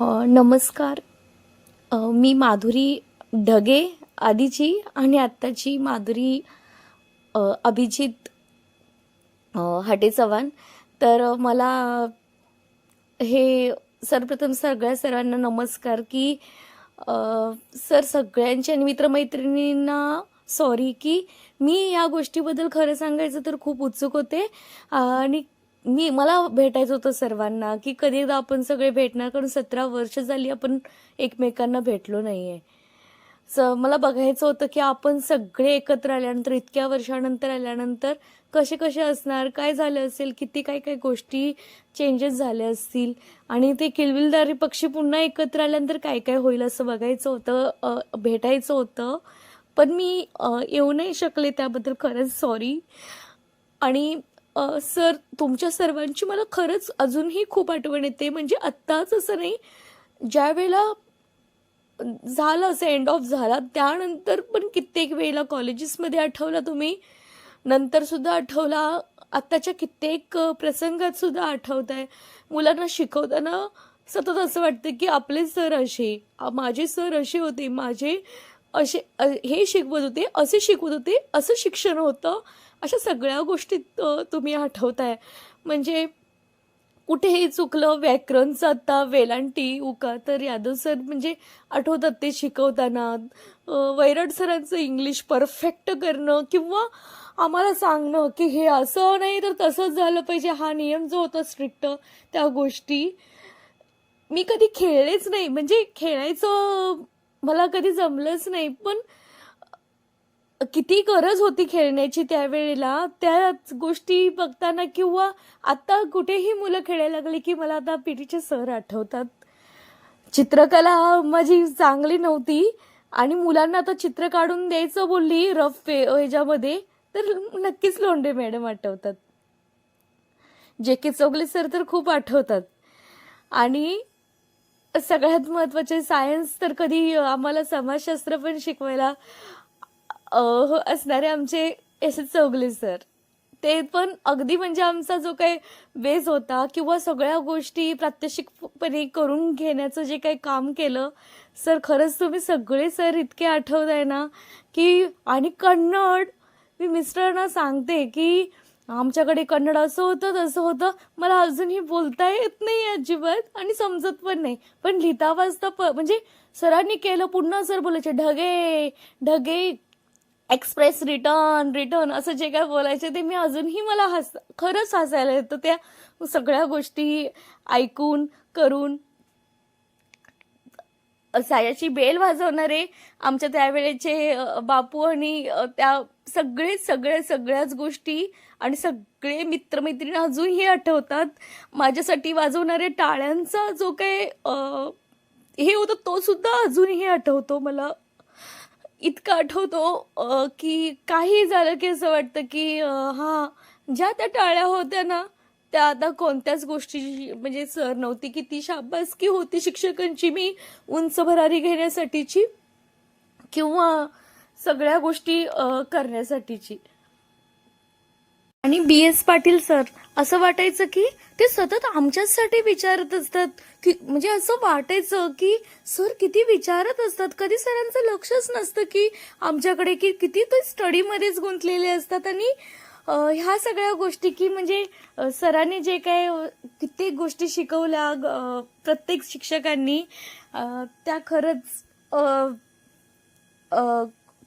नमस्कार. मी माधुरी ढगे आधीची आणि आत्ताची माधुरी अभिजित हाटे हटे चव्हाण. तर मला हे सर्वप्रथम सगळ्या सर्वांना नमस्कार की सर सगळ्यांच्या मित्रमैत्रिणींना सॉरी की मी या गोष्टीबद्दल खरं सांगायचं तर खूप उत्सुक होते. आणि मी मला भेटायचं होतं सर्वांना की कधी एकदा आपण सगळे भेटणार कारण सतरा वर्ष झाली आपण एकमेकांना भेटलो नाही आहे स मला बघायचं होतं की आपण सगळे एकत्र आल्यानंतर इतक्या वर्षानंतर आल्यानंतर कसे कसे असणार काय झालं असेल किती काय काय गोष्टी चेंजेस झाल्या असतील. आणि ते किलबिलदारी पक्षी पुन्हा एकत्र आल्यानंतर काय काय होईल असं बघायचं होतं भेटायचं होतं. पण मी येऊ नाही शकले त्याबद्दल खरंच सॉरी आणि सर तुमच्या सर्वांची मला खरंच अजूनही खूप आठवण येते. म्हणजे आत्ताच असं नाही ज्या वेळेला झालं असं एंड ऑफ झाला त्यानंतर पण कित्येक वेळेला कॉलेजेसमध्ये आठवला तुम्ही. नंतरसुद्धा आठवला आत्ताच्या कित्येक प्रसंगातसुद्धा आठवत आहे मुलांना शिकवताना सतत असं वाटतं की आपले सर असे माझे सर असे होते माझे असे हे शिकवत होते असे शिकवत होते असं शिक्षण होतं. अशा सगळ्या गोष्टीत तुम्ही आठवताय. म्हणजे कुठेही चुकलं व्याकरणचं आता वेलांटी उका तर यादव सर म्हणजे आठवतात ते शिकवताना. वैराट वैरट सरांचं इंग्लिश परफेक्ट करणं किंवा आम्हाला सांगणं की हे असं नाही तर तसंच झालं पाहिजे हा नियम जो होता स्ट्रिक्ट त्या गोष्टी. मी कधी खेळलेच नाही. म्हणजे खेळायचं मला कधी जमलंच नाही. पण किती गरज होती खेळण्याची त्यावेळेला. त्याच गोष्टी बघताना किंवा आत्ता कुठेही मुलं खेळायला लागली की मला आता पी टीचे सर आठवतात. चित्रकला माझी चांगली नव्हती आणि मुलांना आता चित्र काढून द्यायचं बोलली रफ पे ह्याच्यामध्ये तर नक्कीच लोंढे मॅडम आठवतात. जे के चौगले सर तर खूप आठवतात. आणि सगळ्यात महत्त्वाचे सायन्स तर कधी आम्हाला समाजशास्त्र पण शिकवायला हो, असणारे आमचे एस एस चौगले सर. ते पण अगदी म्हणजे आमचा जो काही बेस होता किंवा सगळ्या गोष्टी प्रात्यक्षिकपणे करून घेण्याचं जे काही काम केलं सर खरंच तुम्ही सगळे सर इतके आठवत आहे ना की आणि कन्नड मी मिस्टरांना सांगते की आमच्याकडे कन्नड असं होतं तसं होतं. मला अजूनही बोलता येत नाही अजिबात आणि समजत पण नाही. पण लिहिता वाचता प म्हणजे सरांनी केलं पुन्हा सर बोलायचे Dhage Dhage express return return असं जे काय बोलायचे ते मी अजूनही मला हस खरंच हसायला येतं. त्या सगळ्या गोष्टी ऐकून करून. सायाची बेल वाजवणारे आमच्या त्यावेळेचे बापू आणि त्या सगळे सगळे सगळ्याच गोष्टी आणि सगळे मित्रमैत्रिणी अजूनही आठवतात. माझ्यासाठी वाजवणारे टाळ्यांचा जो काही हे होतं तो सुद्धा अजूनही आठवतो मला. इतकं आठवतो की काही झालं की असं वाटतं की हां हा ज्या त्या टाळ्या होत्या ना त्या आता कोणत्याच गोष्टीची म्हणजे सर नव्हती की ती शाबासकी होती शिक्षकांची मी उंच भरारी घेण्यासाठीची किंवा सगळ्या गोष्टी करण्यासाठीची. आणि बी एस पाटील सर असं वाटायचं की ते सतत आमच्याचसाठी विचारत असतात. की म्हणजे असं वाटायचं की सर किती विचारत असतात. कधी सरांचं लक्षच नसतं की आमच्याकडे की किती ते स्टडीमध्येच गुंतलेले असतात. आणि ह्या सगळ्या गोष्टी की म्हणजे सरांनी जे काय कित्येक गोष्टी शिकवल्या प्रत्येक शिक्षकांनी त्या खरंच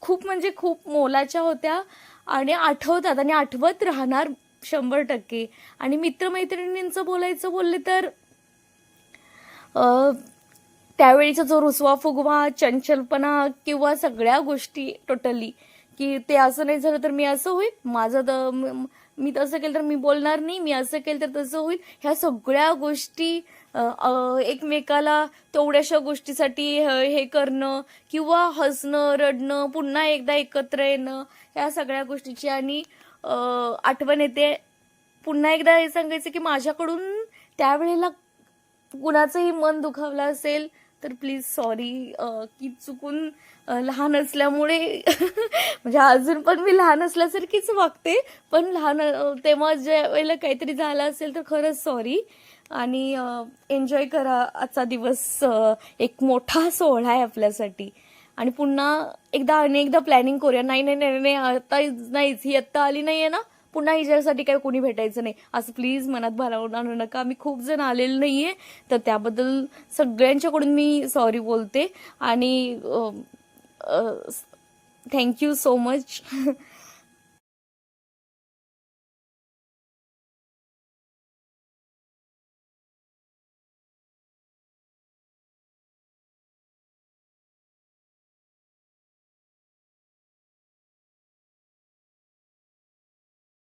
खूप म्हणजे खूप मोलाच्या होत्या आणि आठवतात आणि आठवत राहणार शंभर टक्के. आणि मित्रमैत्रिणींचं बोलायचं बोलले तर त्यावेळीचा जो रुसवा फुगवा चंचलपणा किंवा सगळ्या गोष्टी टोटली की ते असं नाही झालं तर मी असं होईल? माझं तर मी तसं केलं तर मी बोलणार नाही मी असं केलं तर तसं होईल? ह्या सगळ्या गोष्टी एकमेकाला तेवढ्याशा गोष्टीसाठी हे हे करणं किंवा हसणं रडणं पुन्हा एकदा एकत्र येणं ह्या सगळ्या गोष्टीची आणि आठवण येते. पुन्हा एकदा हे सांगायचं की माझ्याकडून त्यावेळेला कुणाचंही मन दुखावलं असेल तर प्लीज सॉरी की चुकून लहान असल्यामुळे म्हणजे अजून पण मी लहान असल्यासारखीच वागते. पण लहान तेव्हा ज्या वेळेला काहीतरी झालं असेल तर खरंच सॉरी. आणि एन्जॉय करा आजचा दिवस एक मोठा सोहळा आहे आपल्यासाठी. आणि पुन्हा एकदा अनेकदा प्लॅनिंग करूया. नाही नाही नाही नाही आता नाहीच ही आत्ता आली नाही आहे ना? पुन्हा हिच्यासाठी काही कोणी भेटायचं नाही. असं प्लीज मनात भारावून नका. आम्ही खूप जण आलेलो नाहीये. तर त्याबद्दल सगळ्यांच्याकडून मी सॉरी बोलते. आणि थँक्यू सो मच